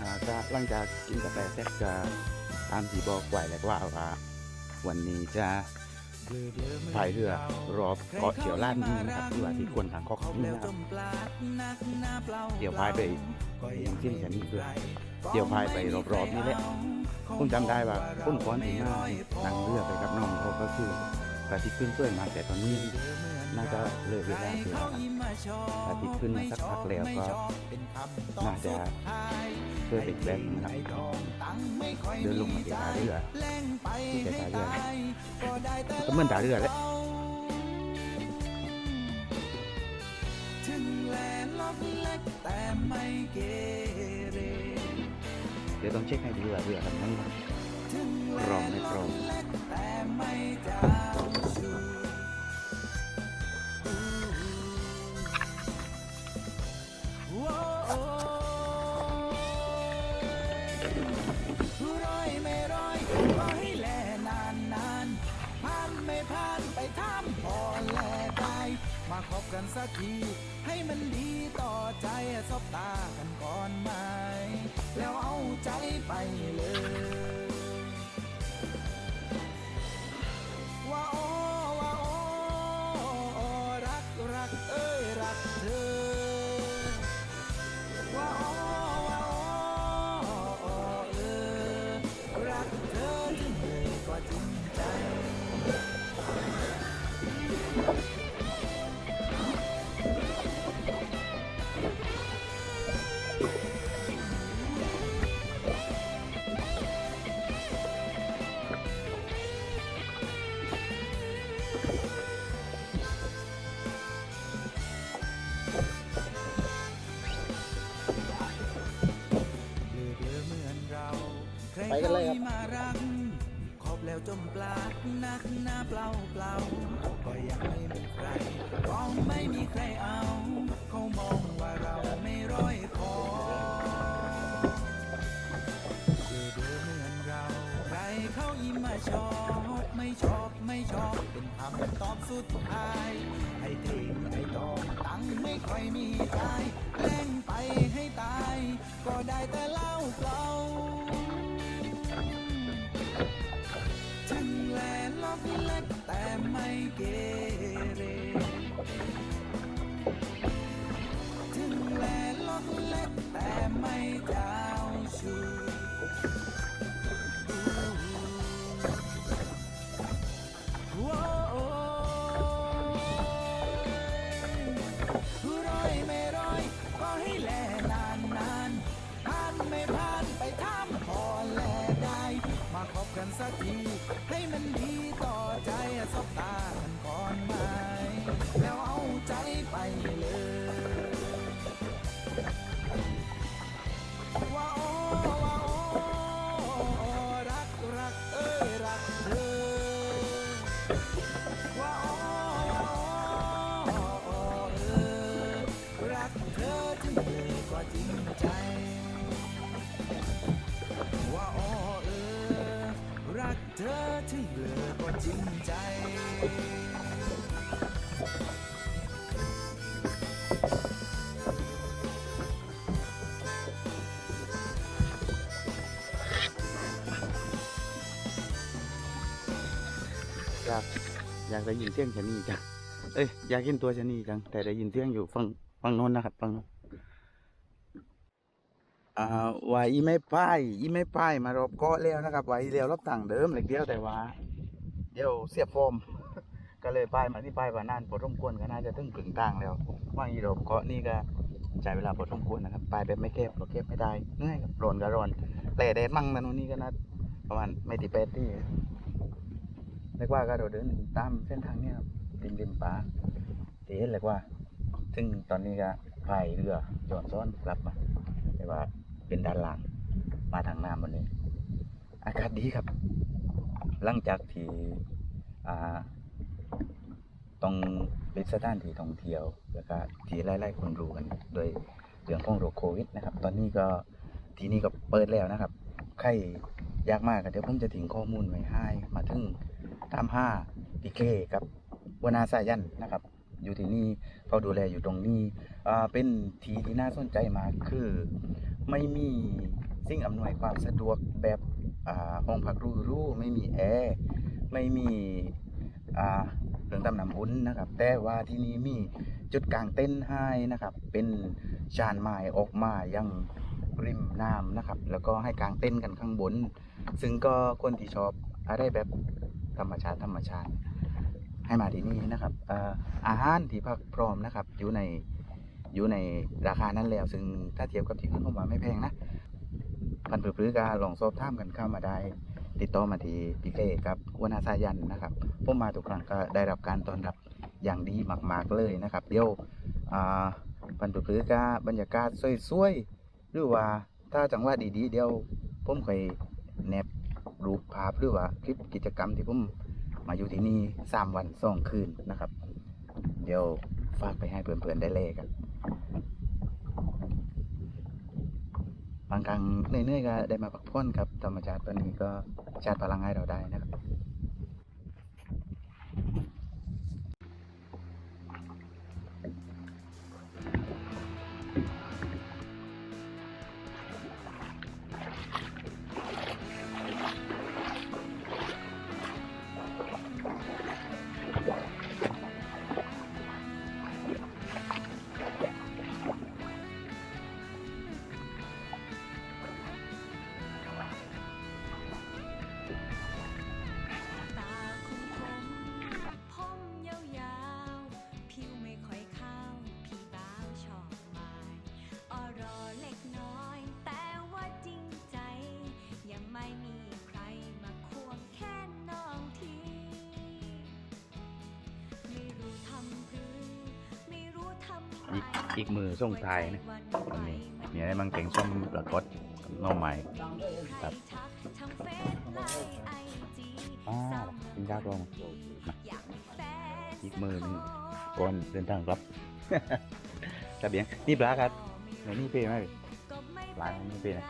อ่าก็หลังจากกินกาแฟเสร็จก็ตามที่บอกไว้แล้วว่าว่า วันนี้จะพายเรือรอบเกาะเขียวลานนี้นะครับที่ว่าที่ควรทางเกาะนี้นะครับเดี๋ยวพายไปยังสิ้นแค่นี้เพื่อเดี๋ยวพายไปรอบๆนี่แหละผมจำได้ว่าคุณก้อนที่มานั่งเรือไปกับน้องเขาก็คือพระอาทิตย์ขึ้นเพื่อนมาแต่ตอนนี้ น่าจะเลยเวลาเที่ยวพระอาทิตย์ขึ้นมาสักพักแล้วก็น่าจะเพื่อติดแบงนะครับเดินลงมาที่ท่าเรือที่แกท่าเรือก็เหมือนท่าเรือแหละถึงแลล็อกเล็กแต่ไม่เกเรเดี๋ยวต้องเช็คให้ดีว่าเรือลำนั้นถึงแลกรองนไม่กรง คีให้มันดีต่อใจสบตา ไปกันเลยครับมารักครบแล้วจมปลานักหน้าเปล่าเปล่าก็ยังไม่มีใครก็ไม่มีใครเอาเขามองว่าเราไม่ร้อยพอเลือดเหมือนเราใครเขายิ้มมาชอบไม่ชอบไม่ชอบเป็นคำตอบสุดท้ายให้เทงให้ตองตังไม่ค่อยมีใจเล่นไปให้ตาย ก็ได้แต่เล่าเปล่า ถึงแลนล็อกเล็ก อยากได้ยินเสียงชะนีจัง เอ้ยอยากเห็นตัวชะนีจัง แต่ได้ยินเสียงอยู่ฝั่งฝั่งโน้นนะครับฝั่งโน้นอ่าว่าอีไม่ป้ายอีไม่ป้ายมารอบเกาะแล้วนะครับว่าอีเลี้ยวรอบต่างเดิมเลยเดียวแต่ว่า เดี๋ยวเสียบโฟมก็เลยป้ายมาที่ป้ายว่านานพอสมควรก็น่าจะถึงกึ่งกลางแล้วว่าอีรอบเกาะนี่ก็ใช้เวลาพอสมควรนะครับป้ายแบบไม่แคบเราแคบไม่ได้เหนื่อยครับร้อนก็ร้อนแต่แดดมั่งนะนู่นนี่ก็น่าประมาณไม่ติดแปดที่ เรียกว่าก็เราเดินตามเส้นทางเนี้ยครับริมริมป่าที่เห็นเรียกว่า ซึ่งตอนนี้ก็พายเรือจอดซ้อนกลับมาเรียกว่าเป็นด้านหลังมาทางน้ำวันนี้ อากาศดีครับ หลังจากที่อ่าต้องเป็นสถานที่ท่องเที่ยวแล้วก็ที่หลายๆคนรู้กันโดยเรื่องของโรคโควิดนะครับ ตอนนี้ก็ที่นี่ก็เปิดแล้วนะครับ ใครยากมากเดี๋ยวผมจะทิ้งข้อมูลไว้ให้มาถึง ตามห้าพีเคกับวนาสายันนะครับ อยู่ที่นี่เขาดูแลอยู่ตรงนี้เป็นทีที่น่าสนใจมากคือไม่มีสิ่งอำนวยความสะดวกแบบอ่าห้องพักหรูไม่มีแอร์ไม่มีเครื่องทำน้ำอุ่นนะครับ แต่ว่าที่นี่มีจุดกลางเต้นให้นะครับ เป็นชานไม้ออกมายังริมน้ำนะครับ แล้วก็ให้กลางเต้นกันข้างบน ซึ่งก็คนที่ชอบอะไรแบบ ธรรมชาติธรรมชาติ ให้มาที่นี่นะครับอาหารที่พักพร้อมนะครับอยู่ในอยู่ในราคานั้นแล้ว ซึ่งถ้าเทียบกับที่อื่นผมว่าไม่แพงนะพันผือพื้กาลองสอบถามกันเข้ามาได้ ติดต่อมาที่พี่เก้กับวนาสายันนะครับผมมาทุกครั้งก็ได้รับการต้อนรับอย่างดีมากๆเลยนะครับเดี๋ยวพันผือพื้กาบรรยากาศสวยๆหรือว่าถ้าจังหวะดีๆเดี๋ยวผมเคย รูปภาพหรือว่าคลิปกิจกรรมที่ผมมาอยู่ที่นี่สามวันสองคืนนะครับ เดี๋ยวฝากไปให้เพื่อนๆได้เลยกันบางครั้งเหนื่อยๆก็ได้มาพักผ่อนครับธรรมชาติตัวนี้ก็ชาร์จพลังให้เราได้นะครับ อีกอีกมือส่งทายนะวันนี้มีอะไรมังเก่งส้มปลากดน้องใหม่ครับอ่ากินข้าวกลงอีกมือหนึงก่อนเดินทางรับระเบียงนี่ปลาครับในนี่เป้ไหมปลาในนี่เป้นะ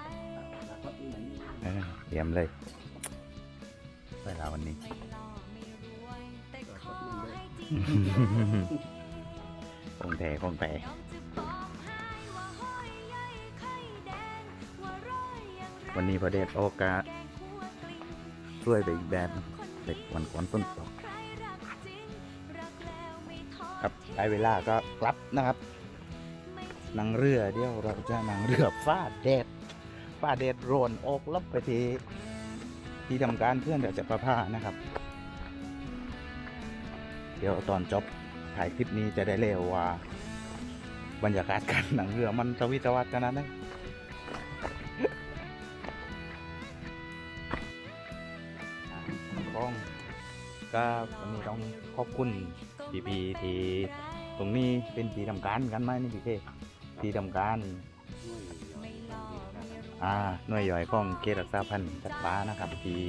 เตรียมเลยเวลาวันนี้ แท้คงแท้วันนี้พระเดชโอกาสช่วยไปอีกแบบเด็กวันก่อนต้นตกครับได้เวลาก็กลับนะครับนังเรือเดี๋ยวเราจะนังเรือฟ้าแดดฟ้าแดดโรนออกลับไปที่ที่ทำการเพื่อนเดี๋ยวจะประพานะครับ เดี๋ยวตอนจบ ถ่ายคลิปนี้จะได้เร็วว่า บรรยากาศการหนังเรือมันสวิตวัดขนาดไหนต้องก็วันนี้ต้องขอบคุณพีพีที่ตรงนี้เป็นที่ทำการกันไหมนี่พี่เคที่ทำการอ่าหน่วยย่อยของเขตรักษาพันธุ์สัตว์ป่านะครับที่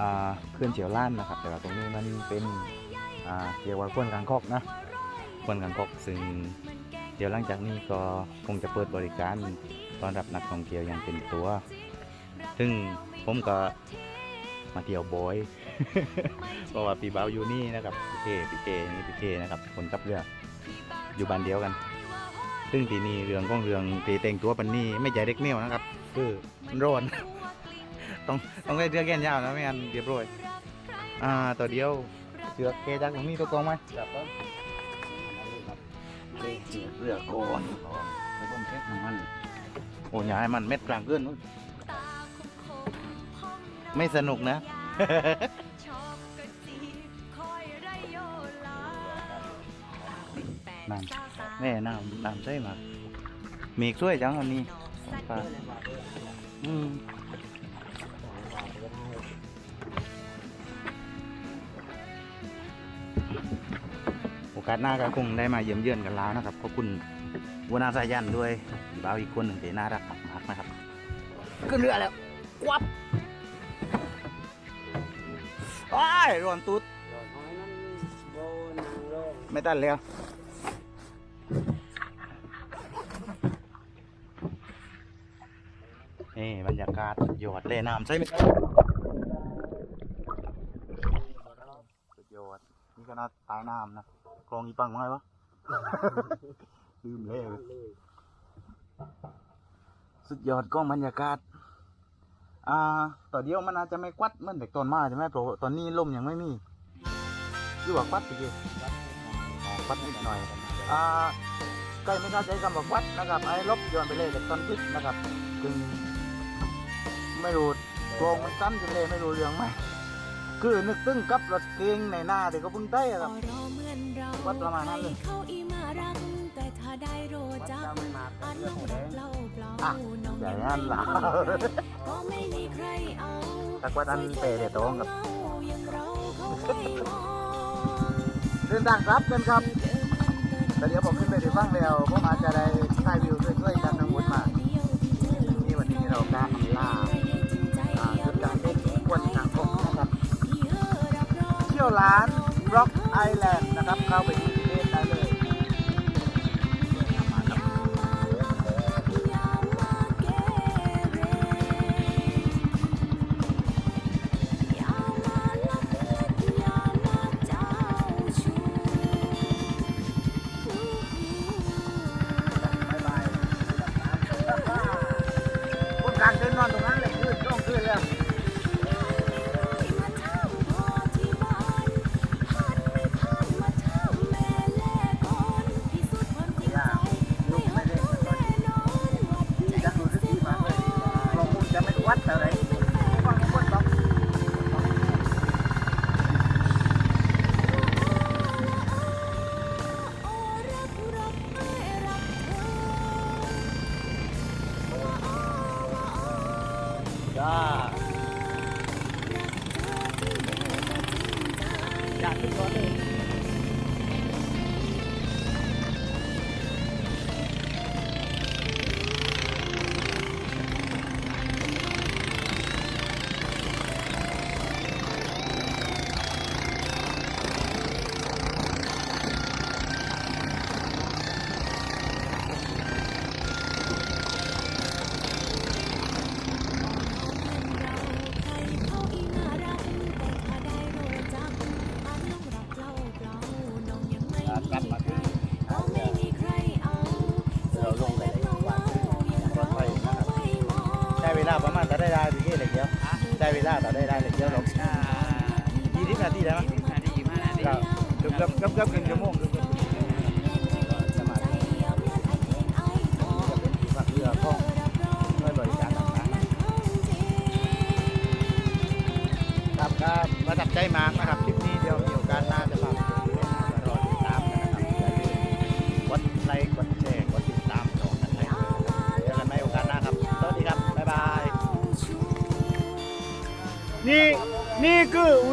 อ่าเพื่อนเฉียวล้านนะครับ แต่ว่าตรงนี้มันเป็น เรียกว่าควนกางคอกนะควนกางคอกซึ่งเดี๋ยวหลังจากนี้ก็คงจะเปิดบริการต้อนรับนักท่องเที่ยวอย่างเป็นตัว ซึ่งผมก็มาเที่ยวบอยเพราะว่าปีเบาอยู่นี่นะครับพี่เคพี่เคนี่พี่เคนะครับคนกับเรืออยู่บ้านเดียวกัน ซึ่งทีนี้เรื่องของเรื่องตีแต่งตัวปันนี่ไม่ใช่เด็กเนียวนะครับ คือร้อนต้องต้องได้เรือแก่นยาวนะไม่งั้นเรียบร้อยอ่าตัวเดียว เชือกเคจักตรงนี้ตัวกองไหมจับครับเรือก่อนแล้วผมเช็คมันโอ้ยอย่าให้มันเม็ดกลางเกินนู้นไม่สนุกนะนั่นแม่น้ำน้ำใสมากเมฆสวยจังวันนี้ท้องฟ้าอืม อกาสหน้าก็คงได้มาเยี่ยมเยือนกันแล้วนะครับขอบคุณวนาสายันด้วยบ่าวอีกคนหนึ่งที่น่ารักมากๆนะครับขึ้นเรือแล้ววับว้ายร้อนตุ๊ดไม่ตันแล้วนี่บรรยากาศสุดยอดเลยน้ำใช่ไหมสุดยอดนี่ก็น่าตายน้ำนะ กรองอีปังมั้งไงวะ ลืมเลยสสุดยอดกล้องบรรยากาศ อ่า ต่อเดียวมันอาจจะไม่ควัดเหมือนแต่ตอนมาใช่ไหมเพราะว่าตอนนี้ลมยังไม่มีหรือว่าควัดไปกี่อ๋อควัดนิดหน่อย อ่าใกล้ไม่เข้าใจคำว่าควัดนะครับ ไอ้ลบย้อนไปเลยแต่ตอนคลิปนะครับจึงไม่รู้โกรงมันสั้นจังเลยไม่รู้เรื่องไหมคือนึกตึ้งกับรถเก๋งในหน้าที่เขาเพิ่งได้อะครับ วัดประมาณนั้นเลยเขาอีมารักแต่ถ้าได้โรจักอันน้องรักเล่าเปล่าอะน้องใหญ่ยังนั่นล่ะก็ไม่มีใครเอาแต่ว่าอันเปเดตรงกับอย่างเราเขาไม่มองเดินทางครับกันครับแต่เดี๋ยวผมขึ้นไปที่ฟังแล้วผมอาจจะได้ถ่ายวิวช่วยๆกันทั้งหมดมานี่วันนี้เรากล้าทำล่าอ่าจุดกลางเต้นควนทางคงนะครับเที่ยวร้าน Rock Island นะครับ เข้าไปที่ จ ได้ได้ถึงกี่เหล็กเดียวใช้เวลาต่อได้ได้เหล็กเดียวหรอกยี่สิบนาทีได้ไหมครับเกือบเกือบเกือบเกือบครึ่งชั่วโมงเกือบเกือบจะมาจะเป็นที่พักเรือของด้วยบริการต่างๆครับก็ประทับใจมาก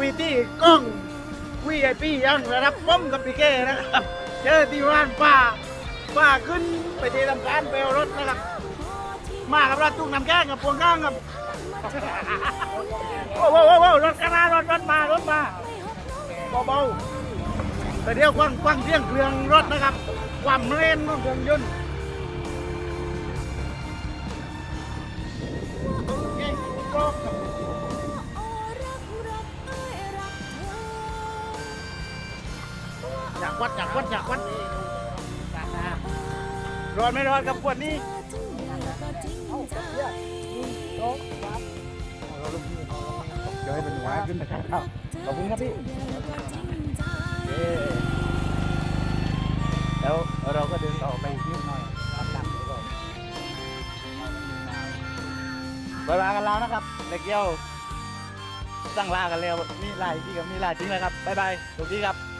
วิธีกล้อง VIP ยังนะครับผมกับพี่เก้นะครับเจอที่ร้านป้าป้าขึ้นไปที่ทำการไปเอารถนะครับ มากับรถตุ้งน้ำแกงกับพวงข้างกับโอ้โหโอ้โหรถกระนารถรถมารถมาเบาๆแต่เดี๋ยวกว้างกว้างเสียงเครื่องรถนะครับ ความเร่นของเครื่องยนต์ก่งโลกครับอยาก วัดอยากวัดอยากวัดรอดไม่รอดกับขวดนี้เดี๋ยวให้เป็นหัวขึ้นนะครับขอบคุณครับพี่เย้แล้วเราก็เดินต่อไปอีกนิดหน่อยตามหลังไปก่อนบายบายกันแล้วนะครับเด็กเยี่ยวสั่งลากันแล้วนี่ลายที่กับนี่ลายจริงเลยครับบายบายสวัสดีครับ